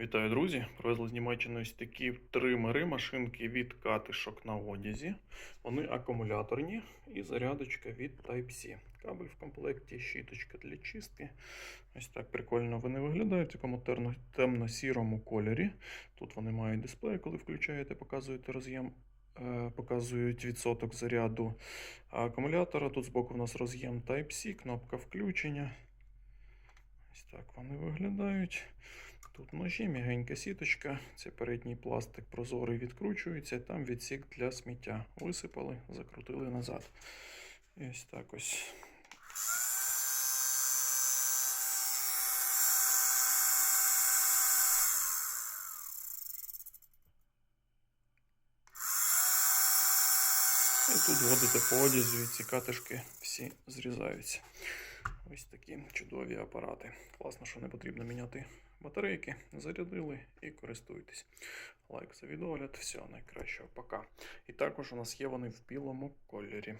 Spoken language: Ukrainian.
Вітаю, друзі! Привезли з Німеччини ось такі тримери машинки від катишок на одязі. Вони акумуляторні і зарядочка від Type-C. Кабель в комплекті, щіточка для чистки. Ось так прикольно вони виглядають в такому темно-сірому кольорі. Тут вони мають дисплей, коли включаєте, показуєте роз'єм. е, Показують відсоток заряду акумулятора. Тут збоку в нас роз'єм Type-C, кнопка включення. Ось так вони виглядають. Тут ножі, м'ягенька сіточка, це передній пластик прозорий відкручується, там відсік для сміття. Висипали, закрутили назад. І ось так ось. І тут вводите по одязі, ці катишки всі зрізаються. Ось такі чудові апарати. Класно, що не потрібно міняти батарейки. Зарядили і користуйтесь. Лайк за відеогляд. Всього найкращого. Пока. І також у нас є вони в білому кольорі.